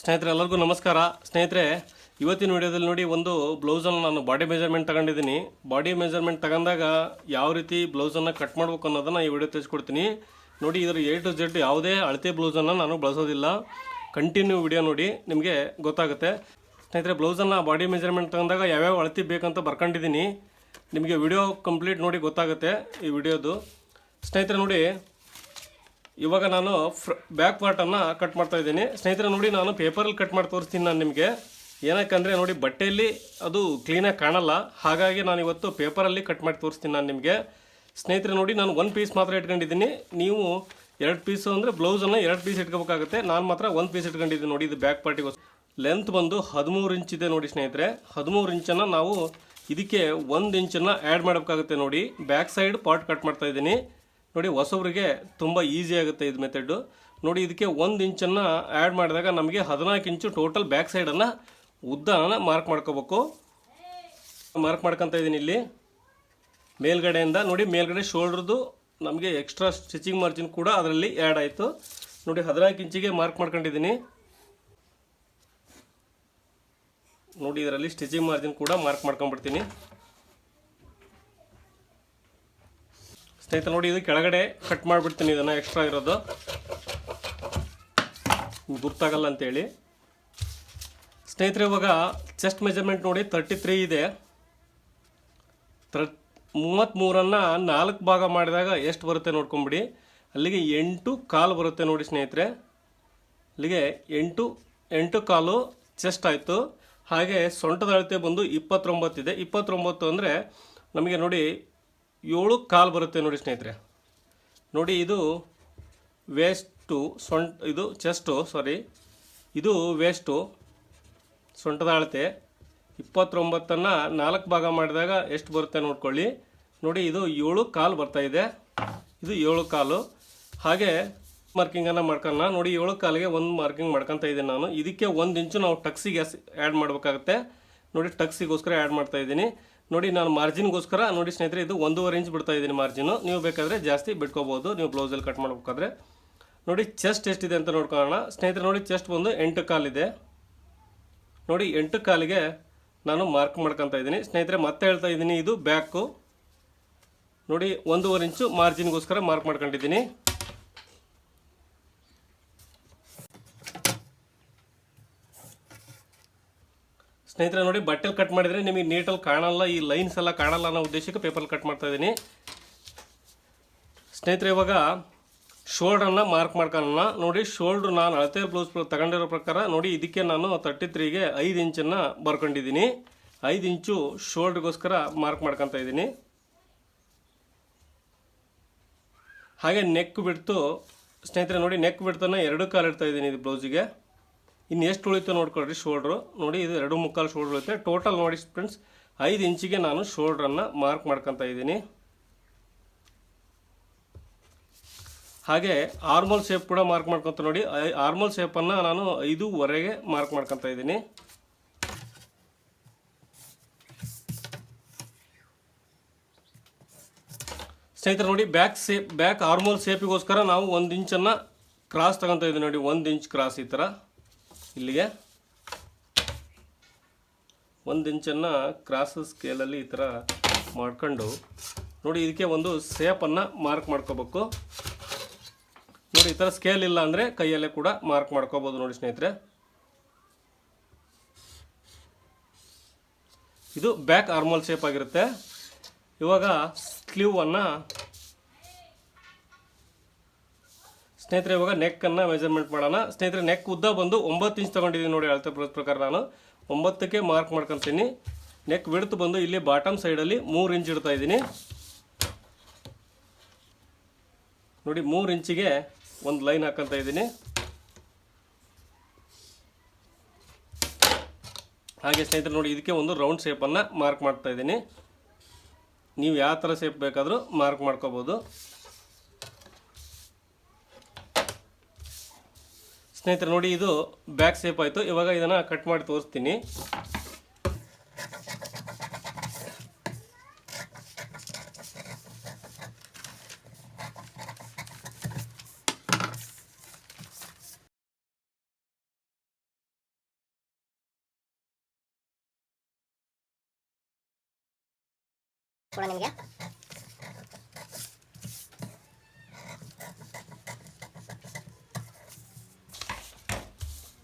ಸ್ನೇಹಿತರೆ, ಎಲ್ಲರಿಗೂ ನಮಸ್ಕಾರ. ಸ್ನೇಹಿತರೆ, ಇವತ್ತಿನ ವಿಡಿಯೋದಲ್ಲಿ ನೋಡಿ ಒಂದು ಬ್ಲೌಸನ್ನು ನಾನು ಬಾಡಿ ಮೆಜರ್ಮೆಂಟ್ ತಗೊಂಡಿದ್ದೀನಿ. ಬಾಡಿ ಮೆಜರ್ಮೆಂಟ್ ತಗೊಂಡಾಗ ಯಾವ ರೀತಿ ಬ್ಲೌಸನ್ನು ಕಟ್ ಮಾಡ್ಬೇಕು ಅನ್ನೋದನ್ನು ಈ ವಿಡಿಯೋ ತಿಳಿಸ್ಕೊಡ್ತೀನಿ. ನೋಡಿ, ಇದರ ಎ ಟು ಜೆಡ್ ಯಾವುದೇ ಅಳತೆ ಬ್ಲೌಸನ್ನು ನಾನು ಬಳಸೋದಿಲ್ಲ. ಕಂಟಿನ್ಯೂ ವಿಡಿಯೋ ನೋಡಿ, ನಿಮಗೆ ಗೊತ್ತಾಗುತ್ತೆ. ಸ್ನೇಹಿತರೆ, ಬ್ಲೌಸನ್ನು ಬಾಡಿ ಮೆಜರ್ಮೆಂಟ್ ತಗೊಂಡಾಗ ಯಾವ್ಯಾವ ಅಳತೆ ಬೇಕಂತ ಬರ್ಕೊಂಡಿದ್ದೀನಿ. ನಿಮಗೆ ವಿಡಿಯೋ ಕಂಪ್ಲೀಟ್ ನೋಡಿ ಗೊತ್ತಾಗುತ್ತೆ ಈ ವಿಡಿಯೋದು. ಸ್ನೇಹಿತರೆ, ನೋಡಿ ಇವಾಗ ನಾನು ಫ್ರ ಬ್ಯಾಕ್ ಪಾರ್ಟನ್ನು ಕಟ್ ಮಾಡ್ತಾ ಇದ್ದೀನಿ. ಸ್ನೇಹಿತರೆ, ನೋಡಿ ನಾನು ಪೇಪರಲ್ಲಿ ಕಟ್ ಮಾಡಿ ತೋರಿಸ್ತೀನಿ ನಾನು ನಿಮಗೆ. ಏನಕ್ಕಂದರೆ ನೋಡಿ ಬಟ್ಟೆಯಲ್ಲಿ ಅದು ಕ್ಲೀನಾಗಿ ಕಾಣಲ್ಲ. ಹಾಗಾಗಿ ನಾನು ಇವತ್ತು ಪೇಪರಲ್ಲಿ ಕಟ್ ಮಾಡಿ ತೋರಿಸ್ತೀನಿ ನಾನು ನಿಮಗೆ. ಸ್ನೇಹಿತರೆ, ನೋಡಿ ನಾನು ಒಂದು ಪೀಸ್ ಮಾತ್ರ ಇಟ್ಕೊಂಡಿದ್ದೀನಿ. ನೀವು ಎರಡು ಪೀಸು ಅಂದರೆ ಬ್ಲೌಸನ್ನು ಎರಡು ಪೀಸ್ ಇಟ್ಕೋಬೇಕಾಗುತ್ತೆ. ನಾನು ಮಾತ್ರ ಒಂದು ಪೀಸ್ ಇಟ್ಕೊಂಡಿದ್ದೀನಿ ನೋಡಿ ಇದು ಬ್ಯಾಕ್ ಪಾರ್ಟಿಗೆ ಲೆಂತ್ ಬಂದು ಹದಿಮೂರು ಇಂಚ್ ಇದೆ ನೋಡಿ ಸ್ನೇಹಿತರೆ. ಹದಿಮೂರು ಇಂಚನ್ನು ನಾವು ಇದಕ್ಕೆ ಒಂದು ಇಂಚನ್ನು ಆ್ಯಡ್ ಮಾಡಬೇಕಾಗುತ್ತೆ ನೋಡಿ. ಬ್ಯಾಕ್ ಸೈಡ್ ಪಾರ್ಟ್ ಕಟ್ ಮಾಡ್ತಾ ಇದ್ದೀನಿ. ನೋಡಿ, ಹೊಸಬ್ರಿಗೆ ತುಂಬ ಈಸಿ ಆಗುತ್ತೆ ಇದು ಮೆಥಡು ನೋಡಿ, ಇದಕ್ಕೆ ಒಂದು ಇಂಚನ್ನು ಆ್ಯಡ್ ಮಾಡಿದಾಗ ನಮಗೆ ಹದಿನಾಲ್ಕು ಇಂಚು ಟೋಟಲ್ ಬ್ಯಾಕ್ ಸೈಡನ್ನು ಉದ್ದನ ಮಾರ್ಕ್ ಮಾಡ್ಕೋಬೇಕು. ಮಾರ್ಕ್ ಮಾಡ್ಕೊತ ಇದ್ದೀನಿ ಇಲ್ಲಿ. ಮೇಲ್ಗಡೆಯಿಂದ, ನೋಡಿ, ಮೇಲ್ಗಡೆ ಶೋಲ್ಡ್ರದ್ದು ನಮಗೆ ಎಕ್ಸ್ಟ್ರಾ ಸ್ಟಿಚಿಂಗ್ ಮಾರ್ಜಿನ್ ಕೂಡ ಅದರಲ್ಲಿ ಆ್ಯಡ್ ಆಯಿತು. ನೋಡಿ, ಹದಿನಾಲ್ಕು ಇಂಚಿಗೆ ಮಾರ್ಕ್ ಮಾಡ್ಕೊಂಡಿದ್ದೀನಿ ನೋಡಿ, ಇದರಲ್ಲಿ ಸ್ಟಿಚಿಂಗ್ ಮಾರ್ಜಿನ್ ಕೂಡ ಮಾರ್ಕ್ ಮಾಡ್ಕೊಂಡ್ಬಿಡ್ತೀನಿ. ಸ್ನೇಹಿತರೆ, ನೋಡಿ ಇದು ಕೆಳಗಡೆ ಕಟ್ ಮಾಡಿಬಿಡ್ತೀನಿ, ಇದನ್ನು ಎಕ್ಸ್ಟ್ರಾ ಇರೋದು. ಗುರ್ತಾಗಲ್ಲ ಅಂತೇಳಿ. ಸ್ನೇಹಿತರೆ, ಇವಾಗ ಚೆಸ್ಟ್ ಮೆಜರ್ಮೆಂಟ್ ನೋಡಿ ತರ್ಟಿ ತ್ರೀ ಇದೆ. ತರ್ ಮೂವತ್ತ್ಮೂರನ್ನು ನಾಲ್ಕು ಭಾಗ ಮಾಡಿದಾಗ ಎಷ್ಟು ಬರುತ್ತೆ ನೋಡ್ಕೊಂಬಿಡಿ. ಅಲ್ಲಿಗೆ ಎಂಟು ಕಾಲು ಬರುತ್ತೆ ನೋಡಿ ಸ್ನೇಹಿತರೆ. ಅಲ್ಲಿಗೆ ಎಂಟು ಎಂಟು ಕಾಲು ಚೆಸ್ಟ್ ಆಯಿತು. ಹಾಗೆ ಸೊಂಟದ ಅಳತೆ ಬಂದು ಇಪ್ಪತ್ತೊಂಬತ್ತಿದೆ ಇಪ್ಪತ್ತೊಂಬತ್ತು ಅಂದರೆ ನಮಗೆ ನೋಡಿ ಏಳು ಕಾಲು ಬರುತ್ತೆ ನೋಡಿ ಸ್ನೇಹಿತರೆ. ನೋಡಿ ಇದು ವೇಸ್ಟು ಸೊಂಟ ಇದು ಚೆಸ್ಟು ಸಾರಿ ಇದು ವೇಸ್ಟು ಸೊಂಟದ ಅಳತೆ. ಇಪ್ಪತ್ತೊಂಬತ್ತನ್ನು ನಾಲ್ಕು ಭಾಗ ಮಾಡಿದಾಗ ಎಷ್ಟು ಬರುತ್ತೆ ನೋಡ್ಕೊಳ್ಳಿ. ನೋಡಿ ಇದು ಏಳು ಕಾಲು ಬರ್ತಾಯಿದೆ ಇದೆ. ಏಳು ಕಾಲು. ಹಾಗೆ ಮಾರ್ಕಿಂಗನ್ನು ಮಾಡ್ಕೊಳ್ಳೋಣ ನೋಡಿ ಏಳು ಕಾಲಿಗೆ ಒಂದು ಮಾರ್ಕಿಂಗ್ ಮಾಡ್ಕೊತ ಇದ್ದೀನಿ ನಾನು. ಇದಕ್ಕೆ ಒಂದು ಇಂಚು ನಾವು ಟಕ್ಸಿಗೆ ಆ್ಯಡ್ ಮಾಡಬೇಕಾಗುತ್ತೆ. ನೋಡಿ ಟಕ್ಸಿಗೋಸ್ಕರ ಆ್ಯಡ್ ಮಾಡ್ತಾ ಇದ್ದೀನಿ. ನೋಡಿ, ನಾನು ಮಾರ್ಜಿನ್ಗೋಸ್ಕರ, ನೋಡಿ ಸ್ನೇಹಿತರೆ, ಇದು ಒಂದೂವರೆ ಇಂಚ್ ಬಿಡ್ತಾ ಇದ್ದೀನಿ ಮಾರ್ಜಿನು ನೀವು ಬೇಕಾದರೆ ಜಾಸ್ತಿ ಬಿಟ್ಕೋಬೋದು ನೀವು ಬ್ಲೌಸಲ್ಲಿ ಕಟ್ ಮಾಡಬೇಕಾದ್ರೆ. ನೋಡಿ ಚೆಸ್ಟ್ ಎಷ್ಟಿದೆ ಅಂತ ನೋಡ್ಕೊಳ್ಳೋಣ. ಸ್ನೇಹಿತರೆ, ನೋಡಿ ಚೆಸ್ಟ್ ಬಂದು ಎಂಟು ಕಾಲಿದೆ. ನೋಡಿ, ಎಂಟು ಕಾಲಿಗೆ ನಾನು ಮಾರ್ಕ್ ಮಾಡ್ಕೊತಾ ಇದ್ದೀನಿ. ಸ್ನೇಹಿತರೆ, ಮತ್ತೆ ಹೇಳ್ತಾ ಇದ್ದೀನಿ, ಇದು ಬ್ಯಾಕು ನೋಡಿ, ಒಂದೂವರೆ ಇಂಚು ಮಾರ್ಜಿನ್ಗೋಸ್ಕರ ಮಾರ್ಕ್ ಮಾಡ್ಕೊಂಡಿದ್ದೀನಿ. ಸ್ನೇಹಿತರೆ ನೋಡಿ, ಬಟ್ಟೆಲಿ ಕಟ್ ಮಾಡಿದರೆ ನಿಮಗೆ ನೀಟಲ್ಲಿ ಕಾಣಲ್ಲ, ಈ ಲೈನ್ಸ್ ಎಲ್ಲ ಕಾಣಲ್ಲ ಅನ್ನೋ ಉದ್ದೇಶಕ್ಕೆ ಪೇಪರ್ ಕಟ್ ಮಾಡ್ತಾ ಇದ್ದೀನಿ. ಸ್ನೇಹಿತರೆ, ಇವಾಗ ಶೋಲ್ಡ್ರನ್ನು ಮಾರ್ಕ್ ಮಾಡ್ಕೊಳ್ಳೋಣ. ನೋಡಿ ಶೋಲ್ಡ್ರ್ ನಾನು ಅಳತೆ ಬ್ಲೌಸ್ ತಗೊಂಡಿರೋ ಪ್ರಕಾರ, ನೋಡಿ, ಇದಕ್ಕೆ ನಾನು ತರ್ಟಿ ತ್ರೀಗೆ ಐದು ಇಂಚನ್ನು ಬರ್ಕೊಂಡಿದ್ದೀನಿ. ಐದು ಇಂಚು ಶೋಲ್ಡ್ರಿಗೋಸ್ಕರ ಮಾರ್ಕ್ ಮಾಡ್ಕೊತಾ ಇದ್ದೀನಿ. ಹಾಗೆ ನೆಕ್ ಬಿಡ್ತು ಸ್ನೇಹಿತರೆ ನೋಡಿ ನೆಕ್ ಬಿಡ್ತನ ಎರಡು ಕಾಲು ಇಡ್ತಾ ಇದ್ದೀನಿ ಇದು ಬ್ಲೌಸಿಗೆ ಇನ್ನು ಎಷ್ಟು ಉಳಿತು ನೋಡ್ಕೊಳ್ರಿ ಶೋಲ್ಡ್ರು ನೋಡಿ, ಇದು ಎರಡು ಮುಕ್ಕಾಲು ಶೋಲ್ಡ್ರ್ ಉಳಿತೆ. ಟೋಟಲ್ ನೋಡಿ ಫ್ರೆಂಡ್ಸ್ ಐದು ಇಂಚಿಗೆ ನಾನು ಶೋಲ್ಡ್ರನ್ನು ಮಾರ್ಕ್ ಮಾಡ್ಕೊತಾ ಇದ್ದೀನಿ. ಹಾಗೆ ಆರ್ಮಲ್ ಶೇಪ್ ಕೂಡ ಮಾರ್ಕ್ ಮಾಡ್ಕೊತ ನೋಡಿ ಆರ್ಮಲ್ ಶೇಪನ್ನು ನಾನು ಐದೂವರೆಗೆ ಮಾರ್ಕ್ ಮಾಡ್ಕೊತಾ ಇದ್ದೀನಿ. ಸ್ನೇಹಿತರೆ ನೋಡಿ ಬ್ಯಾಕ್ ಸೇಪ್ ಬ್ಯಾಕ್ ಆರ್ಮೋಲ್ ಶೇಪಿಗೋಸ್ಕರ ನಾವು ಒಂದು ಇಂಚನ್ನು ಕ್ರಾಸ್ ತಗೊತಾ ಇದ್ದೀವಿ ನೋಡಿ, ಒಂದು ಇಂಚ್ ಕ್ರಾಸ್ ಈ ಥರ ಇಲ್ಲಿಗೆ. ಒಂದು ಇಂಚನ್ನು ಕ್ರಾಸ್ ಸ್ಕೇಲಲ್ಲಿ ಈ ಥರ ಮಾಡ್ಕೊಂಡು, ನೋಡಿ ಇದಕ್ಕೆ ಒಂದು ಸೇಪನ್ನು ಮಾರ್ಕ್ ಮಾಡ್ಕೋಬೇಕು. ನೋಡಿ ಈ ಥರ ಸ್ಕೇಲ್ ಇಲ್ಲ ಅಂದರೆ ಕೈಯಲ್ಲೇ ಕೂಡ ಮಾರ್ಕ್ ಮಾಡ್ಕೋಬೋದು ನೋಡಿ ಸ್ನೇಹಿತರೆ. ಇದು ಬ್ಯಾಕ್ ಆರ್ಮಲ್ ಶೇಪ್ ಆಗಿರುತ್ತೆ. ಇವಾಗ ಸ್ಲೀವನ್ನು ಸ್ನೇಹಿತರೆ, ಇವಾಗ ನೆಕ್ಕನ್ನು ಮೆಜರ್ಮೆಂಟ್ ಮಾಡೋಣ. ಸ್ನೇಹಿತರೆ ನೆಕ್ ಉದ್ದ ಬಂದು ಒಂಬತ್ತು ಇಂಚ್ ತೊಗೊಂಡಿದ್ದೀನಿ ನೋಡಿ ಅಳತೆ ಪ್ರ- ಪ್ರಕಾರ ನಾನು. ಒಂಬತ್ತಕ್ಕೆ ಮಾರ್ಕ್ ಮಾಡ್ಕೊತೀನಿ. ನೆಕ್ ವಿಡ್ತ್ ಬಂದು ಇಲ್ಲಿ ಬಾಟಮ್ ಸೈಡಲ್ಲಿ ಮೂರು ಇಂಚ್ ಇಡ್ತಾ ಇದ್ದೀನಿ. ನೋಡಿ, ಮೂರು ಇಂಚಿಗೆ ಒಂದು ಲೈನ್ ಹಾಕೊಂತ ಇದ್ದೀನಿ. ಹಾಗೆ ಸ್ನೇಹಿತರೆ, ನೋಡಿ, ಇದಕ್ಕೆ ಒಂದು ರೌಂಡ್ ಶೇಪನ್ನು ಮಾರ್ಕ್ ಮಾಡ್ತಾ ಇದ್ದೀನಿ. ನೀವು ಯಾವ ಥರ ಶೇಪ್ ಬೇಕಾದರೂ ಮಾರ್ಕ್ ಮಾಡ್ಕೋಬೋದು. ಸ್ನೇಹಿತರೆ ನೋಡಿ ಇದು ಬ್ಯಾಕ್ ಸೇಪ್ ಆಯಿತು. ಇವಾಗ ಇದನ್ನು ಕಟ್ ಮಾಡಿ ತೋರಿಸ್ತೀನಿ. ಕೂಡ ನಿಮಗೆ.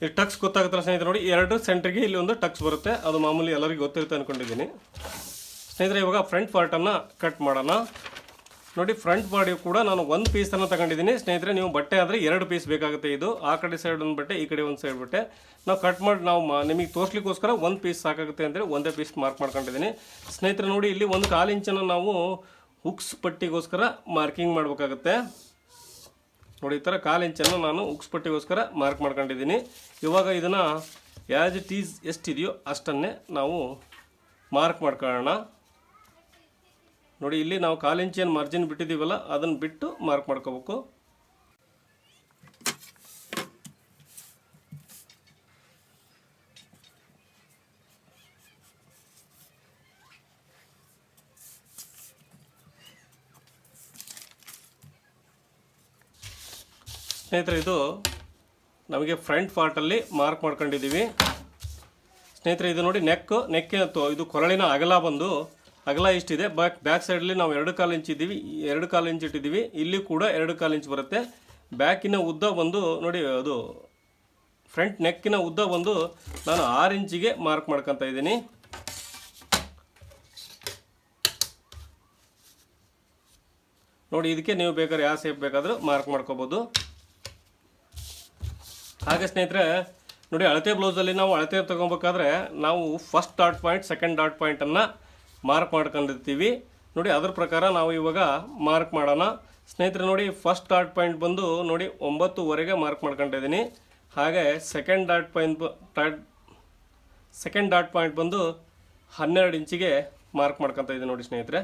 ಈ ಟಕ್ಸ್ ಗೊತ್ತಾಗುತ್ತಲ್ಲ ಸ್ನೇಹಿತರೆ ನೋಡಿ, ಎರಡು ಸೆಂಟ್ರಿಗೆ ಇಲ್ಲಿ ಒಂದು ಟಕ್ಸ್ ಬರುತ್ತೆ. ಅದು ಮಾಮೂಲಿ ಎಲ್ಲರಿಗೂ ಗೊತ್ತಿರುತ್ತೆ ಅಂದ್ಕೊಂಡಿದ್ದೀನಿ ಸ್ನೇಹಿತರೆ, ಇವಾಗ ಫ್ರಂಟ್ ಪಾರ್ಟನ್ನು ಕಟ್ ಮಾಡೋಣ. ನೋಡಿ, ಫ್ರಂಟ್ ಬಾಡಿ ಕೂಡ ನಾನು ಒಂದು ಪೀಸನ್ನು ತಗೊಂಡಿದ್ದೀನಿ. ಸ್ನೇಹಿತರೆ, ನೀವು ಬಟ್ಟೆ ಆದರೆ ಎರಡು ಪೀಸ್ ಬೇಕಾಗುತ್ತೆ ಇದು. ಆ ಕಡೆ ಸೈಡ್ ಒಂದು ಬಟ್ಟೆ, ಈ ಕಡೆ ಒಂದು ಸೈಡ್ ಬಟ್ಟೆ. ನಾವು ಕಟ್ ಮಾಡಿ, ನಾವು ನಿಮಗೆ ತೋರಿಸ್ಲಿಕ್ಕೋಸ್ಕರ ಒಂದು ಪೀಸ್ ಸಾಕಾಗುತ್ತೆ ಅಂದರೆ ಒಂದೇ ಪೀಸ್ ಮಾರ್ಕ್ ಮಾಡ್ಕೊಂಡಿದ್ದೀನಿ. ಸ್ನೇಹಿತರೆ, ನೋಡಿ, ಇಲ್ಲಿ ಒಂದು ಕಾಲು ಇಂಚನ್ನು ನಾವು ಹುಕ್ಸ್ ಪಟ್ಟಿಗೋಸ್ಕರ ಮಾರ್ಕಿಂಗ್ ಮಾಡಬೇಕಾಗುತ್ತೆ. ನೋಡಿ, ಈ ಥರ ಕಾಲು ಇಂಚನ್ನು ನಾನು ಉಕ್ಸ್ಪಟ್ಟಿಗೋಸ್ಕರ ಮಾರ್ಕ್ ಮಾಡ್ಕೊಂಡಿದ್ದೀನಿ. ಇವಾಗ ಇದನ್ನು ಯಾಜ್ ಇಟ್ ಈಸ್ ಎಷ್ಟಿದೆಯೋ ಅಷ್ಟನ್ನೇ ನಾವು ಮಾರ್ಕ್ ಮಾಡ್ಕೊಳ್ಳೋಣ. ನೋಡಿ, ಇಲ್ಲಿ ನಾವು ಕಾಲು ಇಂಚಿನ ಮಾರ್ಜಿನ್ ಬಿಟ್ಟಿದ್ದೀವಲ್ಲ, ಅದನ್ನು ಬಿಟ್ಟು ಮಾರ್ಕ್ ಮಾಡ್ಕೋಬೇಕು. ಸ್ನೇಹಿತರೆ, ಇದು ನಮಗೆ ಫ್ರಂಟ್ ಪಾರ್ಟಲ್ಲಿ ಮಾರ್ಕ್ ಮಾಡ್ಕೊಂಡಿದ್ದೀವಿ. ಸ್ನೇಹಿತರೆ, ಇದು ನೋಡಿ ನೆಕ್ ನೆಕ್ ಇದು ಕೊರಳಿನ ಅಗಲ ಬಂದು ಅಗಲ ಇಷ್ಟಿದೆ. ಬ್ಯಾಕ್ ಬ್ಯಾಕ್ ಸೈಡಲ್ಲಿ ನಾವು ಎರಡು ಕಾಲು ಇಂಚ್ ಇದ್ದೀವಿ. ಎರಡು ಕಾಲು ಇಂಚ್ ಇಟ್ಟಿದ್ದೀವಿ. ಇಲ್ಲಿ ಕೂಡ ಎರಡು ಕಾಲು ಇಂಚ್ ಬರುತ್ತೆ. ಬ್ಯಾಕಿನ ಉದ್ದ ಬಂದು ನೋಡಿ, ಅದು ಫ್ರಂಟ್ ನೆಕ್ಕಿನ ಉದ್ದ ಬಂದು ನಾನು ಆರು ಇಂಚಿಗೆ ಮಾರ್ಕ್ ಮಾಡ್ಕೊತಾ ಇದ್ದೀನಿ. ನೋಡಿ, ಇದಕ್ಕೆ ನೀವು ಬೇಕಾದ್ರೆ ಯಾವ ಸೇಪ್ ಬೇಕಾದರೂ ಮಾರ್ಕ್ ಮಾಡ್ಕೋಬೋದು. ಹಾಗೆ ಸ್ನೇಹಿತರೆ, ನೋಡಿ ಅಳತೆ ಬ್ಲೌಸಲ್ಲಿ ನಾವು ಅಳತೆ ತೊಗೊಬೇಕಾದ್ರೆ ನಾವು first dot point second dot ಪಾಯಿಂಟನ್ನು mark ಮಾಡ್ಕೊಂಡಿರ್ತೀವಿ. ನೋಡಿ ಅದ್ರ ಪ್ರಕಾರ ನಾವು ಇವಾಗ ಮಾರ್ಕ್ ಮಾಡೋಣ. ಸ್ನೇಹಿತರೆ, ನೋಡಿ ಫಸ್ಟ್ ಡಾಟ್ ಪಾಯಿಂಟ್ ಬಂದು ನೋಡಿ ಒಂಬತ್ತುವರೆಗೆ ಮಾರ್ಕ್ ಮಾಡ್ಕೊಂಡಿದ್ದೀನಿ ಹಾಗೆ second dot point dot second dot point ಬಂದು ಹನ್ನೆರಡು ಇಂಚಿಗೆ ಮಾರ್ಕ್ ಮಾಡ್ಕೊತಾ ಇದ್ದೀನಿ ನೋಡಿ ಸ್ನೇಹಿತರೆ.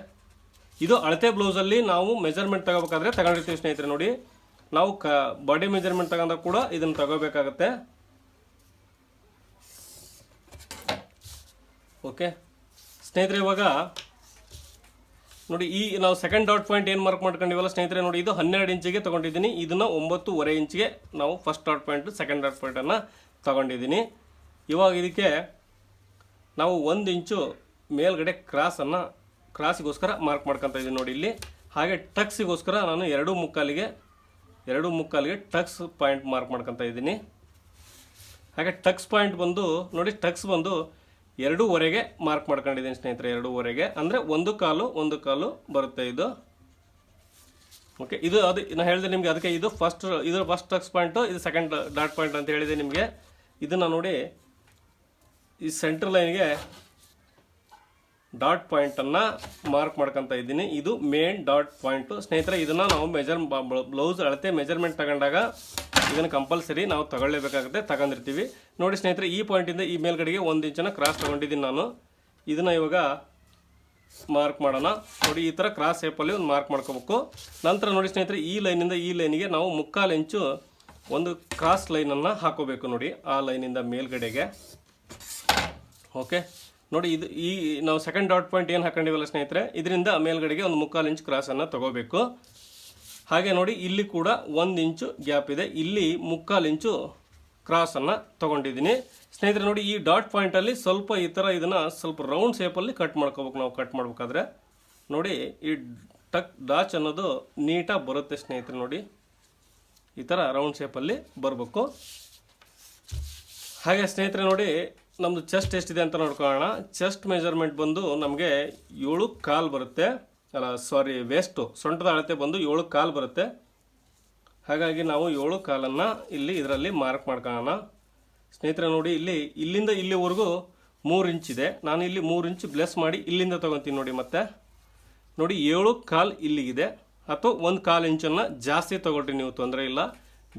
ಇದು ಅಳತೆ ಬ್ಲೌಸಲ್ಲಿ ನಾವು ಮೆಜರ್ಮೆಂಟ್ ತಗೋಬೇಕಾದ್ರೆ ತಗೊಂಡಿರ್ತೀವಿ ಸ್ನೇಹಿತರೆ, ನೋಡಿ. ನಾವು ಕ ಬಾಡಿ ಮೆಜರ್ಮೆಂಟ್ ತಗೊಂಡಾಗ ಕೂಡ ಇದನ್ನು ತಗೋಬೇಕಾಗತ್ತೆ. ಓಕೆ ಸ್ನೇಹಿತರೆ, ಇವಾಗ ನೋಡಿ, ಈ ನಾವು ಸೆಕೆಂಡ್ ಡಾಟ್ ಪಾಯಿಂಟ್ ಏನು ಮಾರ್ಕ್ ಮಾಡ್ಕೊಂಡಿವಲ್ಲ ಸ್ನೇಹಿತರೆ, ನೋಡಿ, ಇದು ಹನ್ನೆರಡು ಇಂಚಿಗೆ ತೊಗೊಂಡಿದ್ದೀನಿ. ಇದನ್ನು ಒಂಬತ್ತುವರೆ ಇಂಚಿಗೆ ನಾವು first dot point second dot ಪಾಯಿಂಟನ್ನು ತಗೊಂಡಿದ್ದೀನಿ. ಇವಾಗ ಇದಕ್ಕೆ ನಾವು ಒಂದು ಇಂಚು ಮೇಲ್ಗಡೆ ಕ್ರಾಸನ್ನು ಕ್ರಾಸಿಗೋಸ್ಕರ ಮಾರ್ಕ್ ಮಾಡ್ಕೊತಾ ಇದ್ದೀನಿ ನೋಡಿ ಇಲ್ಲಿ. ಹಾಗೆ ಟಕ್ಸಿಗೋಸ್ಕರ ನಾನು ಎರಡು ಮುಕ್ಕಾಲಿಗೆ ಎರಡು ಮುಕ್ಕಾಲಿಗೆ ಟಕ್ಸ್ ಪಾಯಿಂಟ್ ಮಾರ್ಕ್ ಮಾಡ್ಕೊತಾ ಇದ್ದೀನಿ. ಹಾಗೆ ಟಕ್ಸ್ ಪಾಯಿಂಟ್ ಬಂದು, ನೋಡಿ ಟಕ್ಸ್ ಬಂದು ಎರಡೂವರೆಗೆ ಮಾರ್ಕ್ ಮಾಡ್ಕೊಂಡಿದ್ದೀನಿ ಸ್ನೇಹಿತರೆ, ಎರಡೂವರೆಗೆ. ಅಂದರೆ ಒಂದು ಕಾಲು ಒಂದು ಕಾಲು ಬರುತ್ತೆ ಇದು. ಓಕೆ, ಇದು ಅದು ನಾನು ಹೇಳಿದೆ ನಿಮಗೆ ಅದಕ್ಕೆ ಇದು ಫಸ್ಟ್ ಇದು ಫಸ್ಟ್ ಟಕ್ಸ್ ಪಾಯಿಂಟು, ಇದು ಸೆಕೆಂಡ್ ಡಾಟ್ ಪಾಯಿಂಟ್ ಅಂತ ಹೇಳಿದೆ ನಿಮಗೆ. ಇದನ್ನು ನೋಡಿ ಈ ಸೆಂಟ್ರ್ ಲೈನ್ಗೆ ಡಾಟ್ ಪಾಯಿಂಟನ್ನು ಮಾರ್ಕ್ ಮಾಡ್ಕೊತಾ ಇದ್ದೀನಿ. ಇದು ಮೇನ್ ಡಾಟ್ ಪಾಯಿಂಟು. ಸ್ನೇಹಿತರೆ, ಇದನ್ನು ನಾವು ಮೆಜರ್ ಬ್ಲೌಸ್ ಅಳತೆ ಮೆಜರ್ಮೆಂಟ್ ತಗೊಂಡಾಗ ಇದನ್ನು ಕಂಪಲ್ಸರಿ ನಾವು ತಗೊಳ್ಳೇಬೇಕಾಗುತ್ತೆ, ತಗೊಂಡಿರ್ತೀವಿ. ನೋಡಿ ಸ್ನೇಹಿತರೆ, ಈ ಪಾಯಿಂಟಿಂದ ಈ ಮೇಲ್ಗಡೆಗೆ ಒಂದು ಇಂಚನ ಕ್ರಾಸ್ ತೊಗೊಂಡಿದ್ದೀನಿ ನಾನು. ಇದನ್ನು ಇವಾಗ ಮಾರ್ಕ್ ಮಾಡೋಣ. ನೋಡಿ, ಈ ಥರ ಕ್ರಾಸ್ ಶೇಪಲ್ಲಿ ಒಂದು ಮಾರ್ಕ್ ಮಾಡ್ಕೋಬೇಕು. ನಂತರ ನೋಡಿ ಸ್ನೇಹಿತರೆ, ಈ ಲೈನಿಂದ ಈ ಲೈನಿಗೆ ನಾವು ಮುಕ್ಕಾಲು ಇಂಚು ಒಂದು ಕ್ರಾಸ್ ಲೈನನ್ನು ಹಾಕೋಬೇಕು ನೋಡಿ, ಆ ಲೈನಿಂದ ಮೇಲ್ಗಡೆಗೆ. ಓಕೆ ನೋಡಿ, ಇದು ಈ ನಾವು ಸೆಕೆಂಡ್ ಡಾಟ್ ಪಾಯಿಂಟ್ ಏನು ಹಾಕೊಂಡಿವಲ್ಲ ಸ್ನೇಹಿತರೆ, ಇದರಿಂದ ಮೇಲ್ಗಡೆಗೆ ಒಂದು ಮುಕ್ಕಾಲು ಇಂಚ್ ಕ್ರಾಸನ್ನು ತಗೋಬೇಕು. ಹಾಗೆ ನೋಡಿ, ಇಲ್ಲಿ ಕೂಡ ಒಂದು ಇಂಚು ಗ್ಯಾಪ್ ಇದೆ. ಇಲ್ಲಿ ಮುಕ್ಕಾಲು ಇಂಚು ಕ್ರಾಸನ್ನು ತಗೊಂಡಿದ್ದೀನಿ. ಸ್ನೇಹಿತರೆ, ನೋಡಿ, ಈ ಡಾಟ್ ಪಾಯಿಂಟಲ್ಲಿ ಸ್ವಲ್ಪ ಈ ಥರ ಇದನ್ನು ಸ್ವಲ್ಪ ರೌಂಡ್ ಶೇಪಲ್ಲಿ ಕಟ್ ಮಾಡ್ಕೋಬೇಕು ನಾವು ಕಟ್ ಮಾಡಬೇಕಾದ್ರೆ. ನೋಡಿ, ಈ ಟಕ್ ಡಾಚ್ ಅನ್ನೋದು ನೀಟಾಗಿ ಬರುತ್ತೆ ಸ್ನೇಹಿತರೆ, ನೋಡಿ. ಈ ಥರ ರೌಂಡ್ ಶೇಪಲ್ಲಿ ಬರಬೇಕು. ಹಾಗೆ ಸ್ನೇಹಿತರೆ, ನೋಡಿ ನಮ್ಮದು ಚೆಸ್ಟ್ ಎಷ್ಟಿದೆ ಅಂತ ನೋಡ್ಕೊಳ್ಳೋಣ. ಚೆಸ್ಟ್ ಮೆಜರ್ಮೆಂಟ್ ಬಂದು ನಮಗೆ ಏಳು ಕಾಲು ಬರುತ್ತೆ. ಅಲ್ಲ ಸಾರಿ ವೇಸ್ಟು ಸೊಂಟದ ಅಳತೆ ಬಂದು ಏಳು ಕಾಲು ಬರುತ್ತೆ. ಹಾಗಾಗಿ ನಾವು ಏಳು ಕಾಲನ್ನು ಇಲ್ಲಿ ಇದರಲ್ಲಿ ಮಾರ್ಕ್ ಮಾಡ್ಕೊಳ್ಳೋಣ. ಸ್ನೇಹಿತರೆ ನೋಡಿ, ಇಲ್ಲಿ, ಇಲ್ಲಿಂದ ಇಲ್ಲಿವರೆಗೂ ಮೂರು ಇಂಚಿದೆ ನಾನು ಇಲ್ಲಿ ಮೂರು ಇಂಚ್ ಬ್ಲೆಸ್ ಮಾಡಿ ಇಲ್ಲಿಂದ ತೊಗೊತೀನಿ ನೋಡಿ ಮತ್ತೆ. ನೋಡಿ, ಏಳು ಕಾಲು ಇಲ್ಲಿಗಿದೆ. ಅಥವಾ ಒಂದು ಕಾಲು ಇಂಚನ್ನು ಜಾಸ್ತಿ ತೊಗೊಳ್ರಿ ನೀವು ತೊಂದರೆ ಇಲ್ಲ.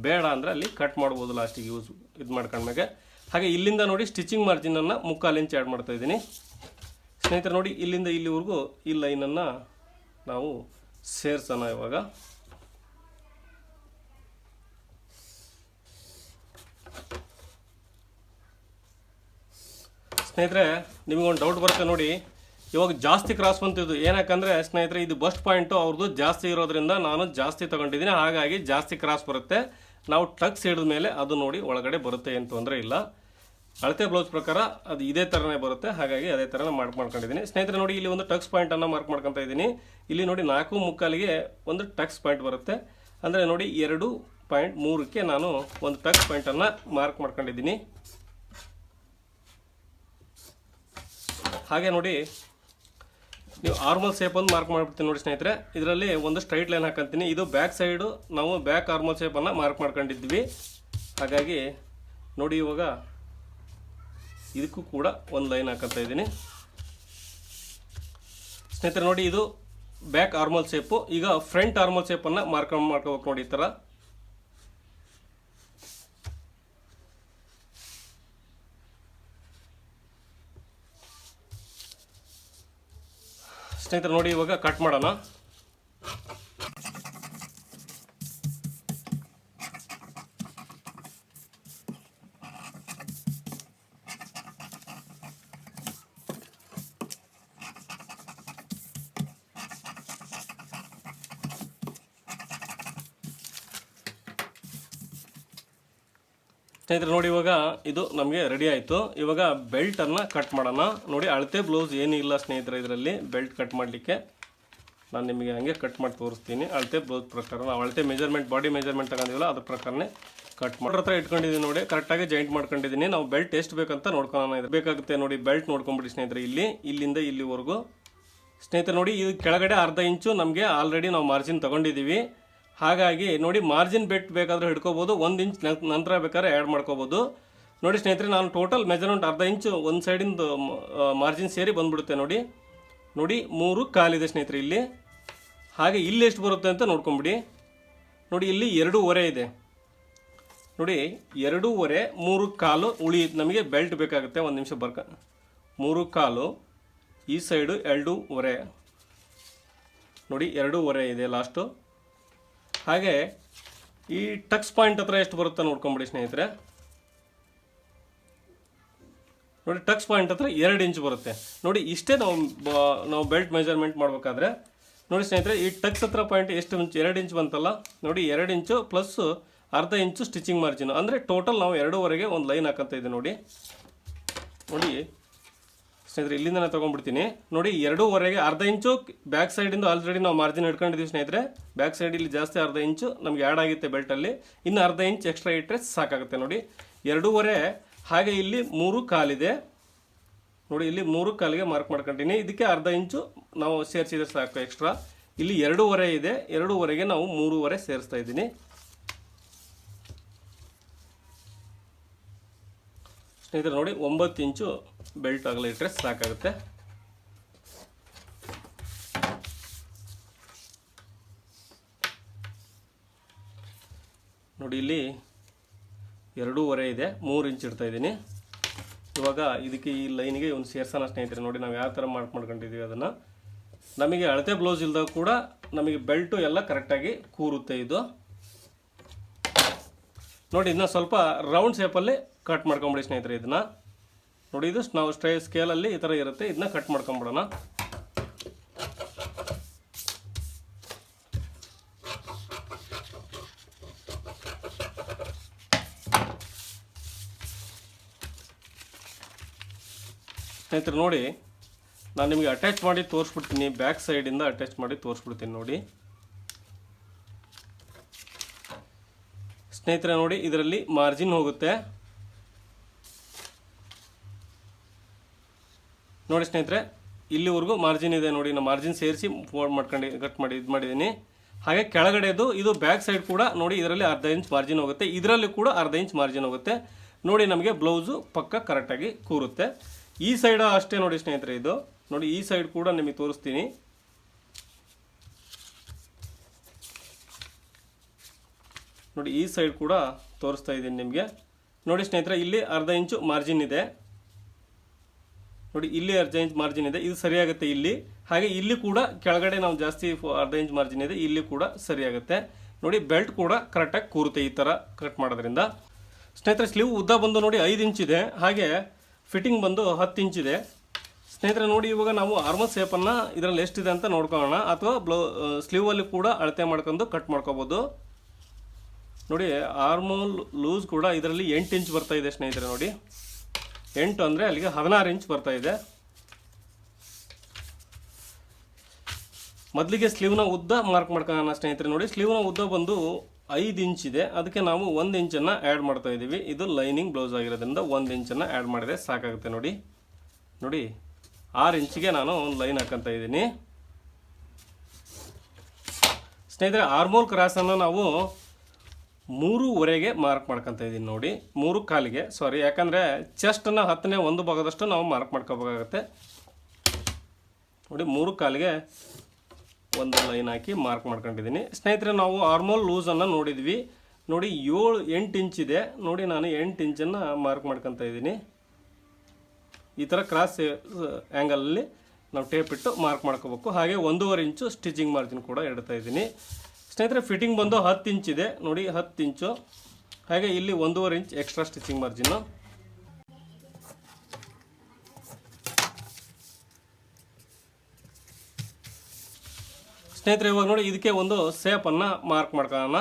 ಬೇಡ ಅಂದರೆ ಅಲ್ಲಿ ಕಟ್ ಮಾಡ್ಬೋದು ಲಾಸ್ಟಿಗೆ ಯೂಸ್ ಇದು ಮಾಡ್ಕೊಂಡ್ಮೇಲೆ ಹಾಗೆ ಇಲ್ಲಿಂದ ನೋಡಿ ಸ್ಟಿಚಿಂಗ್ ಮಾರ್ಜಿನನ್ನು ಮುಕ್ಕಾಲು ಇಂಚ್ ಆ್ಯಡ್ ಮಾಡ್ತಾ ಇದ್ದೀನಿ. ಸ್ನೇಹಿತರೆ ನೋಡಿ, ಇಲ್ಲಿಂದ ಇಲ್ಲಿವರೆಗೂ ಈ ಲೈನನ್ನು ನಾವು ಸೇರ್ಸೋಣ ಇವಾಗ. ಸ್ನೇಹಿತರೆ, ನಿಮಗೊಂದು ಡೌಟ್ ಬರುತ್ತೆ ನೋಡಿ. ಇವಾಗ ಜಾಸ್ತಿ ಕ್ರಾಸ್ ಬಂತಿದ್ದು ಏನಕ್ಕಂದ್ರೆ ಸ್ನೇಹಿತರೆ, ಇದು ಬಸ್ಟ್ ಪಾಯಿಂಟು ಅವ್ರದ್ದು ಜಾಸ್ತಿ ಇರೋದ್ರಿಂದ ನಾನು ಜಾಸ್ತಿ ತಗೊಂಡಿದ್ದೀನಿ. ಹಾಗಾಗಿ ಜಾಸ್ತಿ ಕ್ರಾಸ್ ಬರುತ್ತೆ. ನಾವು ಟಕ್ಸ್ ಹಿಡಿದ ಮೇಲೆ ಅದು ನೋಡಿ ಒಳಗಡೆ ಬರುತ್ತೆ ಏನು ತೊಂದರೆ ಇಲ್ಲ. ಅಳತೆ ಬ್ಲೌಸ್ ಪ್ರಕಾರ ಅದು ಇದೇ ಥರನೇ ಬರುತ್ತೆ. ಹಾಗಾಗಿ ಅದೇ ಥರ ಮಾರ್ಕ್ ಮಾಡ್ಕೊಂಡಿದ್ದೀನಿ. ಸ್ನೇಹಿತರೆ, ನೋಡಿ, ಇಲ್ಲಿ ಒಂದು ಟಕ್ಸ್ ಪಾಯಿಂಟನ್ನು ಮಾರ್ಕ್ ಮಾಡ್ಕೊತಾ ಇದ್ದೀನಿ. ಇಲ್ಲಿ ನೋಡಿ, ನಾಲ್ಕು ಮುಕ್ಕಾಲಿಗೆ ಒಂದು ಟಕ್ಸ್ ಪಾಯಿಂಟ್ ಬರುತ್ತೆ. ಅಂದರೆ ನೋಡಿ, ಎರಡು ಪಾಯಿಂಟ್ ಮೂರಕ್ಕೆ ನಾನು ಒಂದು ಟಕ್ಸ್ ಪಾಯಿಂಟನ್ನು ಮಾರ್ಕ್ ಮಾಡ್ಕೊಂಡಿದ್ದೀನಿ. ಹಾಗೆ ನೋಡಿ, ನೀವು ಆರ್ಮಲ್ ಶೇಪ್ ಒಂದು ಮಾರ್ಕ್ ಮಾಡ್ಬಿಡ್ತೀನಿ ನೋಡಿ ಸ್ನೇಹಿತರೆ. ಇದರಲ್ಲಿ ಒಂದು ಸ್ಟ್ರೈಟ್ ಲೈನ್ ಹಾಕಂತೀನಿ. ಇದು ಬ್ಯಾಕ್ ಸೈಡು ನಾವು ಬ್ಯಾಕ್ ಆರ್ಮಲ್ ಶೇಪನ್ನು ಮಾರ್ಕ್ ಮಾಡ್ಕೊಂಡಿದ್ವಿ. ಹಾಗಾಗಿ ನೋಡಿ ಇವಾಗ ಇದಕ್ಕೂ ಕೂಡ ಒಂದು ಲೈನ್ ಹಾಕಂತ ಇದ್ದೀನಿ. ಸ್ನೇಹಿತರೆ ನೋಡಿ, ಇದು ಬ್ಯಾಕ್ ಆರ್ಮಲ್ ಶೇಪು ಈಗ ಫ್ರಂಟ್ ಆರ್ಮಲ್ ಶೇಪನ್ನು ಮಾರ್ಕ್ ಮಾಡ್ಕೋಬೇಕು ನೋಡಿ ಈ ಥರ ಸ್ನೇಹಿತರೆ ನೋಡಿ, ಇವಾಗ ಕಟ್ ಮಾಡೋಣ. ಸ್ನೇಹಿತರೆ, ನೋಡಿ ಇವಾಗ ಇದು ನಮಗೆ ರೆಡಿ ಆಯಿತು. ಇವಾಗ ಬೆಲ್ಟನ್ನು ಕಟ್ ಮಾಡೋಣ. ನೋಡಿ, ಅಳತೆ ಬ್ಲೌಸ್ ಏನಿಲ್ಲ ಸ್ನೇಹಿತರೆ ಇದರಲ್ಲಿ. ಬೆಲ್ಟ್ ಕಟ್ ಮಾಡಲಿಕ್ಕೆ ನಾನು ನಿಮಗೆ ಹಂಗೆ ಕಟ್ ಮಾಡಿ ತೋರಿಸ್ತೀನಿ. ಅಳತೆ ಬ್ಲೌಸ್ ಪ್ರಕಾರ. ನಾವು ಅಳತೆ ಮೆಜರ್ಮೆಂಟ್ ಬಾಡಿ ಮೆಜರ್ಮೆಂಟ್ ತಗೊಂಡಿವಲ್ಲ, ಅದ್ರ ಪ್ರಕಾರನೇ ಕಟ್ ಮಾಡೋ ಹತ್ರ ಇಟ್ಕೊಂಡಿದ್ದೀನಿ ನೋಡಿ ಕರೆಕ್ಟಾಗಿ ಜಾಯಿಂಟ್ ಮಾಡ್ಕೊಂಡಿದ್ದೀನಿ ನಾವು ಬೆಲ್ಟ್ ಎಷ್ಟು ಬೇಕಂತ ನೋಡ್ಕೊಳ್ಳೋಣ ಇದು ಬೇಕಾಗುತ್ತೆ ನೋಡಿ ಬೆಲ್ಟ್ ನೋಡ್ಕೊಂಬಿಡಿ ಸ್ನೇಹಿತರೆ ಇಲ್ಲಿ, ಇಲ್ಲಿಂದ ಇಲ್ಲಿವರೆಗೂ. ಸ್ನೇಹಿತರೆ, ನೋಡಿ, ಇದು ಕೆಳಗಡೆ ಅರ್ಧ ಇಂಚು ನಮಗೆ ಆಲ್ರೆಡಿ ನಾವು ಮಾರ್ಜಿನ್ ತೊಗೊಂಡಿದ್ದೀವಿ ಹಾಗಾಗಿ ನೋಡಿ ಮಾರ್ಜಿನ್ ಬೆಟ್ ಬೇಕಾದರೆ ಹಿಡ್ಕೋಬೋದು, ಒಂದು ಇಂಚ್ ನಂತರ ಬೇಕಾದ್ರೆ ಆ್ಯಡ್ ಮಾಡ್ಕೋಬೋದು. ನೋಡಿ ಸ್ನೇಹಿತರೆ, ನಾನು ಟೋಟಲ್ ಮೆಜರ್ಮೆಂಟ್ ಅರ್ಧ ಇಂಚು ಒಂದು ಸೈಡಿಂದು ಮಾರ್ಜಿನ್ ಸೇರಿ ಬಂದ್ಬಿಡುತ್ತೆ ನೋಡಿ. ನೋಡಿ ಮೂರು ಕಾಲಿದೆ ಸ್ನೇಹಿತರೆ ಇಲ್ಲಿ. ಹಾಗೆ ಇಲ್ಲಿ ಎಷ್ಟು ಬರುತ್ತೆ ಅಂತ ನೋಡ್ಕೊಂಬಿಡಿ. ನೋಡಿ ಇಲ್ಲಿ ಎರಡೂವರೆ ಇದೆ. ನೋಡಿ ಎರಡೂವರೆ, ಮೂರು ಕಾಲು ಉಳಿ, ನಮಗೆ ಬೆಲ್ಟ್ ಬೇಕಾಗುತ್ತೆ. ಒಂದು ನಿಮಿಷ ಬರ್ಕ. ಮೂರು ಕಾಲು, ಈ ಸೈಡು ಎರಡೂವರೆ. ನೋಡಿ ಎರಡೂವರೆ ಇದೆ ಲಾಸ್ಟು ಹಾಗೆ ಈ ಟಕ್ಸ್ ಪಾಯಿಂಟ್ ಹತ್ರ ಎಷ್ಟು ಬರುತ್ತೆ ನೋಡ್ಕೊಂಬಿಡಿ ಸ್ನೇಹಿತರೆ. ನೋಡಿ, ಟಕ್ಸ್ ಪಾಯಿಂಟ್ ಹತ್ರ ಎರಡು ಇಂಚ್ ಬರುತ್ತೆ. ನೋಡಿ, ಇಷ್ಟೇ ನಾವು ನಾವು ಬೆಲ್ಟ್ ಮೆಜರ್ಮೆಂಟ್ ಮಾಡಬೇಕಾದ್ರೆ, ನೋಡಿ ಸ್ನೇಹಿತರೆ, ಈ ಟಕ್ಸ್ ಹತ್ರ ಪಾಯಿಂಟ್ ಎಷ್ಟು ಇಂಚ್, ಎರಡು ಇಂಚ್ ಬಂತಲ್ಲ, ನೋಡಿ ಎರಡು ಇಂಚು ಪ್ಲಸ್ ಅರ್ಧ ಇಂಚು ಸ್ಟಿಚಿಂಗ್ ಮಾರ್ಜಿನ್. ಅಂದರೆ ಟೋಟಲ್ ನಾವು ಎರಡೂವರೆಗೆ ಒಂದು ಲೈನ್ ಹಾಕಂತ ಇದೆ ನೋಡಿ. ನೋಡಿ ಸ್ನೇಹಿತರೆ ಇಲ್ಲಿಂದ ನಾನು ತೊಗೊಂಡ್ಬಿಡ್ತೀನಿ. ನೋಡಿ, ಎರಡೂವರೆಗೆ ಅರ್ಧ ಇಂಚು ಬ್ಯಾಕ್ ಸೈಡಿಂದ ಆಲ್ರೆಡಿ ನಾವು ಮಾರ್ಜಿನ್ ಹಿಡ್ಕೊಂಡಿದ್ದೀವಿ ಸ್ನೇಹಿತರೆ. ಬ್ಯಾಕ್ ಸೈಡ್ ಇಲ್ಲಿ ಜಾಸ್ತಿ ಅರ್ಧ ಇಂಚು ನಮಗೆ ಆ್ಯಡ್ ಆಗುತ್ತೆ ಬೆಲ್ಟಲ್ಲಿ. ಇನ್ನು ಅರ್ಧ ಇಂಚ್ ಎಕ್ಸ್ಟ್ರಾ ಇಟ್ಟರೆ ಸಾಕಾಗುತ್ತೆ ನೋಡಿ. ಎರಡೂವರೆ, ಹಾಗೆ ಇಲ್ಲಿ ಮೂರು ಕಾಲಿದೆ. ನೋಡಿ, ಇಲ್ಲಿ ಮೂರು ಕಾಲಿಗೆ ಮಾರ್ಕ್ ಮಾಡ್ಕೊಂಡಿನಿ. ಇದಕ್ಕೆ ಅರ್ಧ ಇಂಚು ನಾವು ಸೇರಿಸಿದ್ರೆ ಸಾಕು ಎಕ್ಸ್ಟ್ರಾ ಇಲ್ಲಿ ಎರಡೂವರೆ ಇದೆ. ಎರಡೂವರೆಗೆ ನಾವು ಮೂರುವರೆ ಸೇರಿಸ್ತಾ ಇದ್ದೀನಿ. ಸ್ನೇಹಿತರೆ, ನೋಡಿ, ಒಂಬತ್ತು ಇಂಚು ಬೆಲ್ಟ್ ಆಗಲಿ ಇಟ್ಟರೆ ಸಾಕಾಗುತ್ತೆ. ನೋಡಿ ಇಲ್ಲಿ ಎರಡೂವರೆ ಇದೆ, ಮೂರು ಇಂಚ್ ಇಡ್ತಾ ಇದ್ದೀನಿ. ಇವಾಗ ಇದಕ್ಕೆ ಈ ಲೈನಿಗೆ ಒಂದು ಸೇರ್ಸೋಣ ಸ್ನೇಹಿತರೆ, ನೋಡಿ ನಾವು ಯಾವ ಥರ ಮಾರ್ಕ್ ಮಾಡ್ಕೊಂಡಿದ್ದೀವಿ ಅದನ್ನು. ನಮಗೆ ಅಳತೆ ಬ್ಲೌಸ್ ಇಲ್ದಾಗ ಕೂಡ ನಮಗೆ ಬೆಲ್ಟು ಎಲ್ಲ ಕರೆಕ್ಟಾಗಿ ಕೂರುತ್ತೆ ಇದು. ನೋಡಿ ಇದನ್ನ ಸ್ವಲ್ಪ ರೌಂಡ್ ಶೇಪಲ್ಲಿ ಕಟ್ ಮಾಡ್ಕೊಂಬಿಡಿ ಸ್ನೇಹಿತರೆ ಇದನ್ನ. ನೋಡಿ, ಇದು ನಾವು ಸ್ಟ್ರೈ ಸ್ಕೇಲಲ್ಲಿ ಈ ಥರ ಇರುತ್ತೆ. ಇದನ್ನ ಕಟ್ ಮಾಡ್ಕೊಂಬಿಡೋಣ. ಸ್ನೇಹಿತರೆ, ನೋಡಿ, ನಾನು ನಿಮಗೆ ಅಟ್ಯಾಚ್ ಮಾಡಿ ತೋರಿಸ್ಬಿಡ್ತೀನಿ. ಬ್ಯಾಕ್ ಸೈಡಿಂದ ಅಟ್ಯಾಚ್ ಮಾಡಿ ತೋರಿಸ್ಬಿಡ್ತೀನಿ, ನೋಡಿ. ಸ್ನೇಹಿತರೆ, ನೋಡಿ, ಇದರಲ್ಲಿ ಮಾರ್ಜಿನ್ ಹೋಗುತ್ತೆ. ನೋಡಿ ಸ್ನೇಹಿತರೆ, ಇಲ್ಲಿವರೆಗೂ ಮಾರ್ಜಿನ್ ಇದೆ ನೋಡಿ ನಾನು ಮಾರ್ಜಿನ್ ಸೇರಿಸಿ ಫೋಲ್ಡ್ ಮಾಡ್ಕೊಂಡು ಕಟ್ ಮಾಡಿ, ಇದು ಮಾಡಿದ್ದೀನಿ. ಹಾಗೆ ಕೆಳಗಡೆದು ಇದು ಬ್ಯಾಕ್ ಸೈಡ್ ಕೂಡ ನೋಡಿ, ಇದರಲ್ಲಿ ಅರ್ಧ ಇಂಚ್ ಮಾರ್ಜಿನ್ ಹೋಗುತ್ತೆ. ಇದರಲ್ಲಿ ಕೂಡ ಅರ್ಧ ಇಂಚ್ ಮಾರ್ಜಿನ್ ಹೋಗುತ್ತೆ. ನೋಡಿ ನಮಗೆ ಬ್ಲೌಸು ಪಕ್ಕ ಕರೆಕ್ಟಾಗಿ ಕೂರುತ್ತೆ. ಈ ಸೈಡ ಅಷ್ಟೇ ನೋಡಿ ಸ್ನೇಹಿತರೆ ಇದು. ನೋಡಿ, ಈ ಸೈಡ್ ಕೂಡ ನಿಮಗೆ ತೋರಿಸ್ತೀನಿ. ನೋಡಿ, ಈ ಸೈಡ್ ಕೂಡ ತೋರಿಸ್ತಾ ಇದ್ದೀನಿ ನಿಮಗೆ. ನೋಡಿ ಸ್ನೇಹಿತರೆ, ಇಲ್ಲಿ ಅರ್ಧ ಇಂಚು ಮಾರ್ಜಿನ್ ಇದೆ. ನೋಡಿ, ಇಲ್ಲಿ ಇಂಚ್ ಮಾರ್ಜಿನ್ ಇದೆ. ಇದು ಸರಿಯಾಗುತ್ತೆ ಇಲ್ಲಿ. ಹಾಗೆ ಇಲ್ಲಿ ಕೂಡ ಕೆಳಗಡೆ ನಾವು ಜಾಸ್ತಿ ಅರ್ಜೆಂಜ್ ಮಾರ್ಜಿನ್ ಇದೆ. ಇಲ್ಲಿ ಕೂಡ ಸರಿಯಾಗುತ್ತೆ. ನೋಡಿ ಬೆಲ್ಟ್ ಕೂಡ ಕರೆಕ್ಟಾಗಿ ಕೂರುತ್ತೆ ಈ ಥರ ಕರೆಕ್ಟ್ ಮಾಡೋದ್ರಿಂದ. ಸ್ನೇಹಿತರೆ, ಸ್ಲೀವ್ ಉದ್ದ ಬಂದು ನೋಡಿ ಐದು ಇದೆ. ಹಾಗೆ ಫಿಟ್ಟಿಂಗ್ ಬಂದು ಹತ್ತು ಇದೆ. ಸ್ನೇಹಿತರೆ, ನೋಡಿ, ಇವಾಗ ನಾವು ಆರ್ಮಲ್ ಶೇಪನ್ನು ಇದರಲ್ಲಿ ಎಷ್ಟಿದೆ ಅಂತ ನೋಡ್ಕೊಳ್ಳೋಣ. ಅಥವಾ ಬ್ಲೌ ಸ್ಲೀವಲ್ಲಿ ಕೂಡ ಅಳತೆ ಮಾಡ್ಕೊಂಡು ಕಟ್ ಮಾಡ್ಕೋಬೋದು. ನೋಡಿ ಆರ್ಮೋಲ್ ಲೂಸ್ ಕೂಡ ಇದರಲ್ಲಿ ಎಂಟು ಇಂಚ್ ಬರ್ತಾ ಇದೆ ಸ್ನೇಹಿತರೆ, ನೋಡಿ. ಎಂಟು ಅಂದರೆ ಅಲ್ಲಿಗೆ ಹದಿನಾರು ಇಂಚ್ ಬರ್ತಾ ಇದೆ. ಮೊದಲಿಗೆ ಸ್ಲೀವ್ನ ಉದ್ದ ಮಾರ್ಕ್ ಮಾಡ್ಕೊಳ್ಳೋಣ ಸ್ನೇಹಿತರೆ ನೋಡಿ, ಸ್ಲೀವ್ನ ಉದ್ದ ಬಂದು ಐದು ಇಂಚ್ ಇದೆ. ಅದಕ್ಕೆ ನಾವು ಒಂದು ಇಂಚನ್ನು ಆ್ಯಡ್ ಮಾಡ್ತಾ ಇದ್ದೀವಿ. ಇದು ಲೈನಿಂಗ್ ಬ್ಲೌಸ್ ಆಗಿರೋದ್ರಿಂದ ಒಂದು ಇಂಚನ್ನು ಆ್ಯಡ್ ಮಾಡಿದ್ರೆ ಸಾಕಾಗುತ್ತೆ ನೋಡಿ. ನೋಡಿ, ಆರು ಇಂಚಿಗೆ ನಾನು ಒಂದು ಲೈನ್ ಹಾಕಂತ ಇದ್ದೀನಿ. ಸ್ನೇಹಿತರೆ, ಆರ್ಮೋಲ್ ಕ್ರಾಸನ್ನು ನಾವು ಮೂರುವರೆಗೆ ಮಾರ್ಕ್ ಮಾಡ್ಕೊತ ಇದ್ದೀನಿ ನೋಡಿ. ಮೂರು ಕಾಲಿಗೆ ಸಾರಿ ಯಾಕಂದರೆ ಚೆಸ್ಟನ್ನು ಹತ್ತನೇ ಒಂದು ಭಾಗದಷ್ಟು ನಾವು ಮಾರ್ಕ್ ಮಾಡ್ಕೋಬೇಕಾಗತ್ತೆ. ನೋಡಿ, ಮೂರು ಕಾಲಿಗೆ ಒಂದು ಲೈನ್ ಹಾಕಿ ಮಾರ್ಕ್ ಮಾಡ್ಕೊಂಡಿದ್ದೀನಿ. ಸ್ನೇಹಿತರೆ, ನಾವು ಆರ್ಮೋಲ್ ಲೂಸನ್ನು ನೋಡಿದ್ವಿ. ನೋಡಿ, ಏಳು, ಎಂಟು ಇಂಚ್ ಇದೆ. ನೋಡಿ, ನಾನು ಎಂಟು ಇಂಚನ್ನು ಮಾರ್ಕ್ ಮಾಡ್ಕೊತ ಇದ್ದೀನಿ. ಈ ಥರ ಕ್ರಾಸ್ ಆ್ಯಂಗಲಲ್ಲಿ ನಾವು ಟೇಪ್ ಇಟ್ಟು ಮಾರ್ಕ್ ಮಾಡ್ಕೋಬೇಕು. ಹಾಗೆ ಒಂದೂವರೆ ಇಂಚು ಸ್ಟಿಚಿಂಗ್ ಮಾರ್ಜಿನ್ ಕೂಡ ಇಡ್ತಾ ಇದ್ದೀನಿ. ಸ್ನೇಹಿತರೆ ಫಿಟ್ಟಿಂಗ್ ಬಂದು ಹತ್ತು ಇಂಚ್ ಇದೆ. ನೋಡಿ, ಹತ್ತು ಇಂಚು ಹಾಗೆ ಇಲ್ಲಿ ಒಂದೂವರೆ ಇಂಚ್ ಎಕ್ಸ್ಟ್ರಾ ಸ್ಟಿಚಿಂಗ್ ಮಾರ್ಜಿನ್ನು ಸ್ನೇಹಿತರೆ, ಇವಾಗ ನೋಡಿ, ಇದಕ್ಕೆ ಒಂದು ಸೇಪನ್ನು ಮಾರ್ಕ್ ಮಾಡ್ಕೊಳ್ಳೋಣ.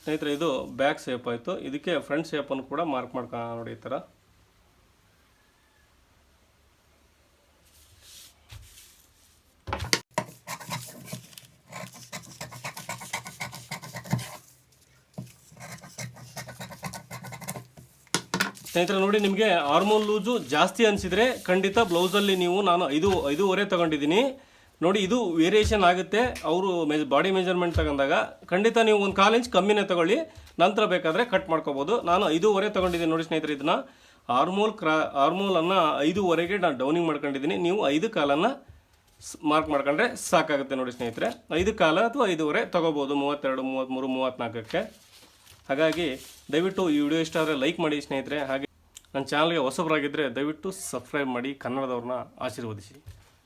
ಸ್ನೇಹಿತರೆ, ಇದು ಬ್ಯಾಕ್ ಸೇಪ್ ಆಯಿತು. ಇದಕ್ಕೆ ಫ್ರಂಟ್ ಸೇಪನ್ನು ಕೂಡ ಮಾರ್ಕ್ ಮಾಡ್ಕೊಳ್ಳೋಣ ನೋಡಿ ಈ ಥರ. ಸ್ನೇಹಿತರೆ, ನೋಡಿ ನಿಮಗೆ ಆರ್ಮೋಲ್ ಲೂಸು ಜಾಸ್ತಿ ಅನಿಸಿದರೆ ಖಂಡಿತ ಬ್ಲೌಸಲ್ಲಿ ನೀವು ನಾನು ಐದು, ಐದೂವರೆ ತಗೊಂಡಿದ್ದೀನಿ. ನೋಡಿ ಇದು ವೇರಿಯೇಷನ್ ಆಗುತ್ತೆ. ಅವರು ಮೆಜ್ ಬಾಡಿ ಮೆಜರ್ಮೆಂಟ್ ತಗೊಂಡಾಗ ಖಂಡಿತ ನೀವು ಒಂದು ಕಾಲು ಇಂಚ್ ಕಮ್ಮಿನೇ ತಗೊಳ್ಳಿ. ನಂತರ ಬೇಕಾದರೆ ಕಟ್ ಮಾಡ್ಕೋಬೋದು. ನಾನು ಐದೂವರೆ ತಗೊಂಡಿದ್ದೀನಿ ನೋಡಿ ಸ್ನೇಹಿತರೆ ಇದನ್ನ. ಆರ್ಮೋಲ್ ಕ್ರಾ ಆರ್ಮೋಲನ್ನು ಐದೂವರೆಗೆ ನಾನು ಡೌನಿಂಗ್ ಮಾಡ್ಕೊಂಡಿದ್ದೀನಿ. ನೀವು ಐದು ಕಾಲನ್ನು ಮಾರ್ಕ್ ಮಾಡ್ಕೊಂಡ್ರೆ ಸಾಕಾಗುತ್ತೆ ನೋಡಿ ಸ್ನೇಹಿತರೆ. ಐದು ಕಾಲ ಅಥವಾ ಐದೂವರೆ ತೊಗೋಬೋದು. ಮೂವತ್ತೆರಡು ಮೂವತ್ತ್ಮೂರು ಮೂವತ್ತ್ನಾಲ್ಕಕ್ಕೆ ಹಾಗಾಗಿ ದಯವಿಟ್ಟು ಈ ವಿಡಿಯೋ ಇಷ್ಟ ಆದರೆ ಲೈಕ್ ಮಾಡಿ ಸ್ನೇಹಿತರೆ. ಹಾಗೆ ನನ್ನ ಚಾನಲ್ಗೆ ಹೊಸಬರಾಗಿದ್ದರೆ ದಯವಿಟ್ಟು ಸಬ್ಸ್ಕ್ರೈಬ್ ಮಾಡಿ ಕನ್ನಡದವ್ರನ್ನ ಆಶೀರ್ವದಿಸಿ.